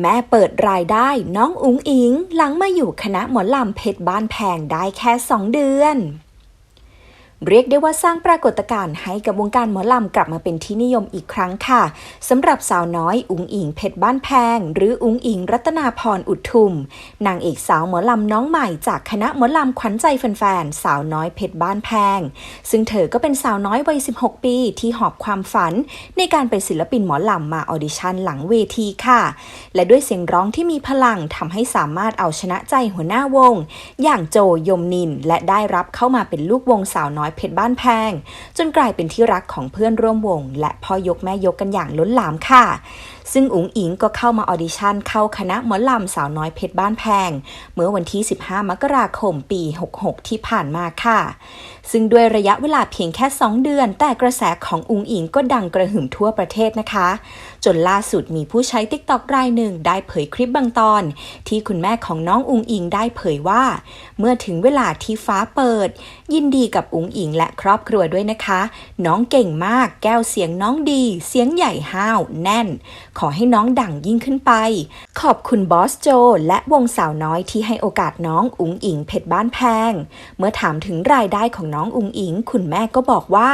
แม่เปิดรายได้น้องอุ๋งอิง หลังมาอยู่คณะหมอลำเพชรบ้านแพงได้แค่ 2 เดือน เรียกได้ว่าสร้างปรากฏการณ์ให้กับวงการหมอลำกลับมาเป็นที่นิยมอีกครั้งค่ะสำหรับสาวน้อยอุ๋งอิงเพชรบ้านแพง หรืออุ๋งอิงรัตนาพรอุดทุม นางเอกสาวหมอลำน้องใหม่จากคณะหมอลำขวัญใจแฟนๆสาวน้อยเพชรบ้านแพง ซึ่งเธอก็เป็นสาวน้อยวัย 16 ปี ที่หอบความฝัน ในการเป็นศิลปินหมอลำมาออดิชั่นหลังเวทีค่ะ และด้วยเสียงร้องที่มีพลังทำให้สามารถเอาชนะใจหัวหน้าวง อย่างโจยมนินและได้รับเข้ามาเป็นลูกวงสาวน้อยเพชรบ้านแพง จนกลายเป็นที่รักของเพื่อนร่วมวง และพ่อยกแม่ยกกันอย่างล้นหลามค่ะ ซึ่งอุ๋งอิงก็เข้ามาออดิชั่นเข้าคณะหมอลำสาวน้อยเพชรบ้านแพง เมื่อวันที่ 15 มกราคมปี 66 ที่ผ่านมาค่ะ ซึ่งด้วยระยะเวลาเพียงแค่ 2 เดือน แต่กระแสของอุ๋งอิงก็ดังกระหึ่มทั่วประเทศนะคะ จนล่าสุดมีผู้ใช้ติ๊กต็อกรายหนึ่งได้เผยคลิปบางตอน ที่คุณแม่ของน้องอุ๋งอิงได้เผยว่า เมื่อถึงเวลาที่ฟ้าเปิด ยินดีกับอุ๋งอิงและครอบครัวด้วยนะคะ น้องเก่งมากแก้วเสียงน้องดี เสียงใหญ่ห้าว แน่นขอให้น้องดังยิ่งขึ้นไป ขอบคุณบอสโจ และวงสาวน้อยที่ให้โอกาสน้องอุ๋งอิงเพชรบ้านแพง เมื่อถามถึงรายได้ของน้องอุ๋งอิง คุณแม่ก็บอกว่า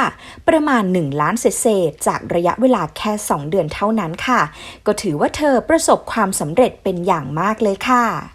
ประมาณ 1 ล้านเศษจากระยะเวลาแค่ 2 เดือนเท่านั้นค่ะ ก็ถือว่าเธอประสบความสำเร็จเป็นอย่างมากเลยค่ะ